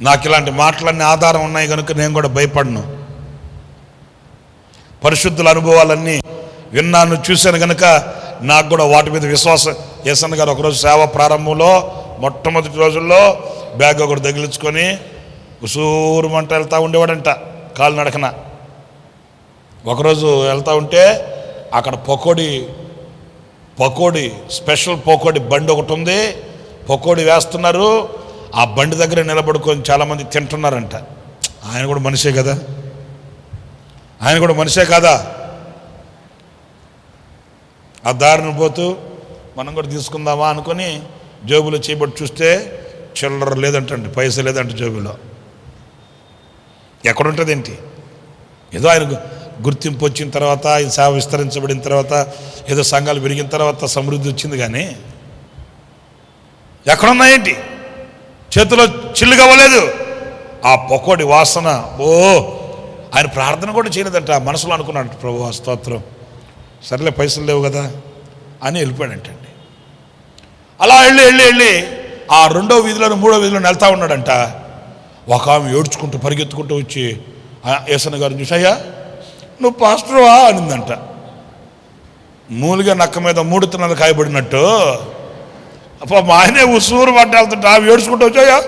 నాకు ఇలాంటి మాటలన్నీ ఆధారం ఉన్నాయి కనుక నేను కూడా భయపడను. పరిశుద్ధుల అనుభవాలన్నీ విన్నాను చూశాను కనుక నాకు కూడా వాటి మీద విశ్వాసం ఏసన్న గారు ఒకరోజు సేవ ప్రారంభంలో మొట్టమొదటి రోజుల్లో బ్యాగ్ ఒకటి తగిలించుకొని ఉసూరుమంట వెళ్తూ ఉండేవాడంట కాలు నడకన. ఒకరోజు వెళ్తూ ఉంటే అక్కడ పకోడీ పకోడీ స్పెషల్ పకోడీ బండి ఒకటి ఉంది. పకోడీ వేస్తున్నారు. ఆ బండి దగ్గర నిలబడుకొని చాలామంది తింటున్నారంట. ఆయన కూడా మనిషే కదా? ఆయన కూడా మనిషే కాదా? ఆ దారిని పోతూ మనం కూడా తీసుకుందామా అనుకొని జేబులో చేయబట్టి చూస్తే చిల్లర లేదంటండి పైస లేదంట జేబులో. ఎక్కడుంటుంది ఏంటి ఏదో ఆయన గుర్తింపు వచ్చిన తర్వాత ఆయన సేవ విస్తరించబడిన తర్వాత ఏదో సంఘాలు పెరిగిన తర్వాత సమృద్ధి వచ్చింది కానీ. ఎక్కడున్నాయేంటి? చేతిలో చిల్లుగా అవ్వలేదు ఆ పొకోడి వాసన ఓ ఆయన ప్రార్థన కూడా చేయలేదంట. మనసులో అనుకున్నాడు ప్రభు ఆ స్తోత్రం. సర్లే పైసలు లేవు కదా అని వెళ్ళిపోయాడంటండి. అలా వెళ్ళి వెళ్ళి వెళ్ళి ఆ రెండో వీధిలో మూడో వీధిలో వెళ్తా ఉన్నాడంట. ఒక ఆమె ఏడ్చుకుంటూ పరిగెత్తుకుంటూ వచ్చి ఏసన్న గారు చూసి నువ్వు పాస్టర్వా అనిందంట. మూలుగా నక్క మీద మూడు తిన్నలు కాయబడినట్టు అప్ప మా ఆయనే ఉసూరు పట్టి వెళ్తుంటే అవి ఏడ్చుకుంటూ వచ్చాయా?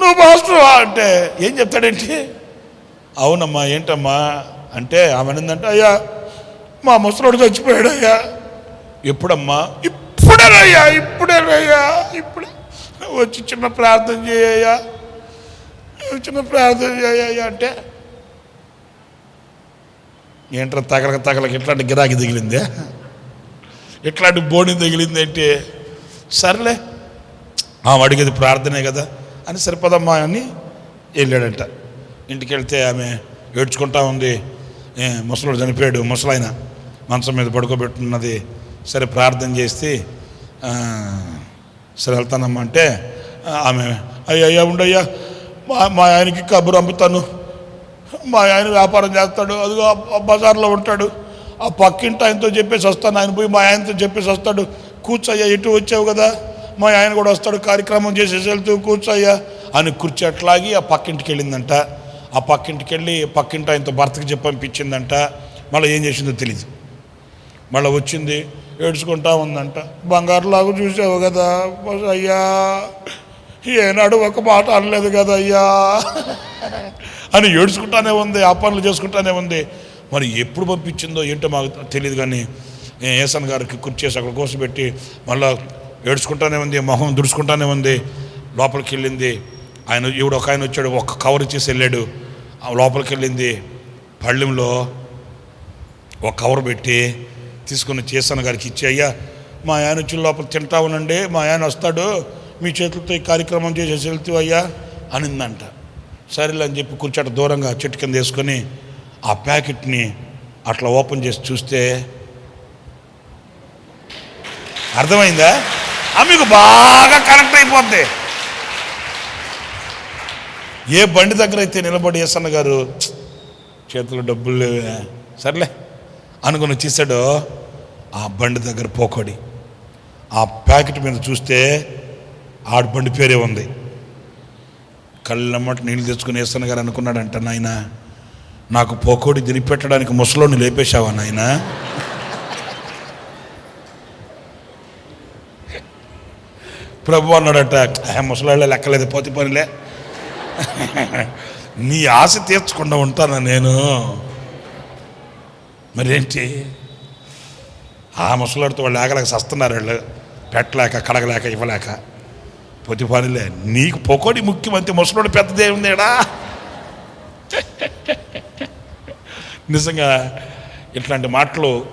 నువ్వు మాస్టర్ అంటే ఏం చెప్తాడేంటి? అవునమ్మా ఏంటమ్మా? అంటే ఆమె అయ్యా మా ముసలోడు చచ్చిపోయాడు అయ్యా ఎప్పుడమ్మా? ఇప్పుడేనయ్యా ఇప్పుడేనయ్యా ఇప్పుడే వచ్చి చిన్న ప్రార్థన చేయయ్యా చిన్న ప్రార్థన చేయ్యా అంటే ఏంట్రా తగలక తగలక ఇట్లాంటి గిరాకీ తగిలిందే? ఇట్లాంటి బోని తగిలిందంటే? సర్లే. ఆమె అడిగేది ప్రార్థనే కదా అని సరిపోదమ్మా అని వెళ్ళాడంట. ఇంటికి వెళ్తే ఆమె ఏడ్చుకుంటా ఉంది. ముసలోడు చనిపోయాడు ముసలాయన మంచం మీద పడుకోబెట్టున్నది. సరే ప్రార్థన చేస్తే సరే వెళ్తానమ్మా అంటే ఆమె అయ్యా అయ్యా ఉండయ్యా మా మా ఆయనకి కబురు అమ్ముతాను మా ఆయన వ్యాపారం చేస్తాడు అదిగో బజార్లో ఉంటాడు. ఆ పక్కింటి ఆయనతో చెప్పేసి వస్తాను ఆయన పోయి మా ఆయనతో చెప్పేసి వస్తాడు. కూర్చోయ్యా ఇటు వచ్చావు కదా? మా ఆయన కూడా వస్తాడు కార్యక్రమం చేసేసి వెళ్తూ కూర్చోయ్యా అని కుర్చీ అట్లాగి ఆ పక్కింటికి వెళ్ళిందంట. ఆ పక్కింటికి వెళ్ళి పక్కింటి ఆయనతో భర్తకి చెప్పి పంపించిందంట. మళ్ళీ ఏం చేసిందో తెలియదు మళ్ళీ వచ్చింది ఏడ్చుకుంటా ఉందంట. బంగారులాగా చూసావు కదా అయ్యా ఏనాడు ఒక మాట అనలేదు కదా అయ్యా. అని ఏడ్చుకుంటానే ఉంది ఆ పనులు చేసుకుంటానే ఉంది. మరి ఎప్పుడు పంపించిందో ఏంటో మాకు తెలియదు కానీ నేను ఏసన్ గారికి కుర్చేసి అక్కడ కూర్చోబెట్టి మళ్ళీ ఏడ్చుకుంటానే ఉంది మొహం దుడుచుకుంటానే ఉంది లోపలికి వెళ్ళింది. ఆయన ఈవిడ ఒక ఆయన వచ్చాడు ఒక కవర్ ఇచ్చేసి వెళ్ళాడు. లోపలికి వెళ్ళింది. పళ్ళెంలో ఒక కవర్ పెట్టి తీసుకుని చేసాను గారికి ఇచ్చి అయ్యా మా ఆయన వచ్చి లోపల తింటా ఉనండి మా ఆయన వస్తాడు మీ చేతులతో ఈ కార్యక్రమం చేసేసి వెళ్తూ అయ్యా అనిందంట. సరేలే అని చెప్పి కూర్చోట దూరంగా చెట్టు కింద వేసుకొని ఆ ప్యాకెట్ని అట్లా ఓపెన్ చేసి చూస్తే అర్థమైందా? ఆ మీకు బాగా కనెక్ట్ అయిపోద్ది. ఏ బండి దగ్గర అయితే నిలబడి ఏసన్న గారు చేతిలో డబ్బులు లేవే సర్లే అనుకుని వచ్చేసాడు ఆ బండి దగ్గర పోకోడి. ఆ ప్యాకెట్ మీద చూస్తే ఆడు బండి పేరే ఉంది. కళ్ళమ్మట నీళ్ళు తెచ్చుకుని వేస్తాను గారు అనుకున్నాడంట నాయన నాకు పోకోడి తినిపెట్టడానికి ముసలోని లేపేశావా నాయనా? ప్రభు అన్నాడట "ఆ, ముసలాళ్ళ లెక్కలేదు పోతి పనిలే. నీ ఆశ తీర్చకుండా ఉంటానా నేను? మరేంటి? ఆ ముసలాడితో వాళ్ళు లేకలేక సస్తున్నారు వాళ్ళు. పెట్టలేక కడగలేక ఇవ్వలేక. పొతి పనిలే. నీకు పొకోడి ముఖ్యమంత్రి ముసలోడు పెద్దదే ఉందేడా? నిజంగా ఇట్లాంటి మాటలు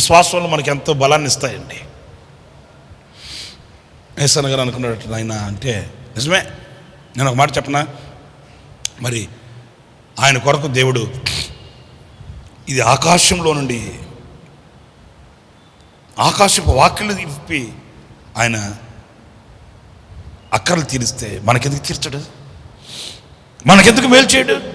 విశ్వాసంలో మనకి ఎంతో బలాన్ని ఇస్తాయండి. ఏసన్న గారు అనుకున్నాడు ఆయన అంటే నిజమే నేను ఒక మాట చెప్పనా? మరి ఆయన కొరకు దేవుడు ఇది ఆకాశంలో నుండి ఆకాశపు వాక్యలు ఇప్పి ఆయన అక్కర్లు తీరిస్తే మనకెందుకు తీర్చడు? మనకెందుకు మేలు చేయడు?